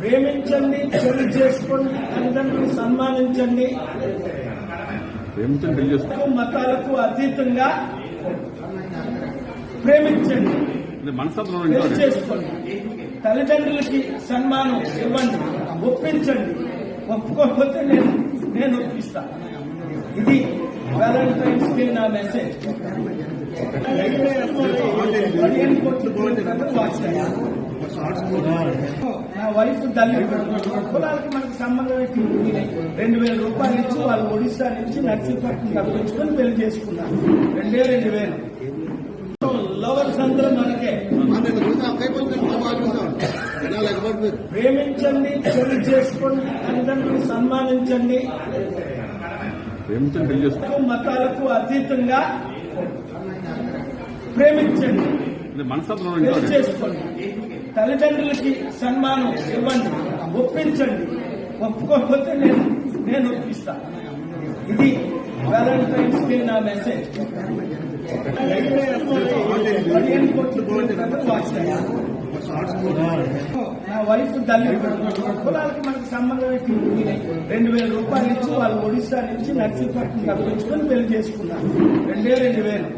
ప్రేమించండి చెల్లి చేసుకోండి తల్లిదండ్రులు సన్మానించండి. మతాలకు అతీతంగా ప్రేమించండి. చేసుకోండి. తల్లిదండ్రులకి సన్మానం ఇవ్వండి ఒప్పించండి. ఒప్పుకోకపోతే నేను నేను ఒప్పిస్తాను ఇది వ్యాలంటైన్స్ డే నా మెసేజ్ నా వైఫ్ దళిత కులాలకి మనకు సంబంధం? రెండు వేల రూపాయలు ఇచ్చి వాళ్ళు ఒడిశా నుంచి నర్సీపట్నం తప్పించుకొని పెళ్ళి చేసుకున్నారు. రెండే రెండు వేలు. లవర్స్ అందరూ మనకే. ప్రేమించండి పెళ్ళి చేసుకోండి తల్లిదండ్రులు సన్మానించండి. మతాలకు అతీతంగా ప్రేమించండి. పెళ్ళి చేసుకోండి. తల్లిదండ్రులకి సన్మానం ఇవ్వండి. ఒప్పించండి. ఒప్పుకోకపోతే నేను నేను ఒప్పిస్తా. ఇది వ్యాలంటైన్స్ డే నా మెసేజ్ పదిహేను కోట్లు వాచ్చాయి నా వైఫ్ దళిత కులాలకి మనకు సంబంధం రెండు వేల రూపాయలు ఇచ్చి వాళ్ళు ఒడిశా నుంచి నర్సీపట్నం తప్పించుకొని పెళ్ళి చేసుకున్నారు. రెండే రెండు వేలు.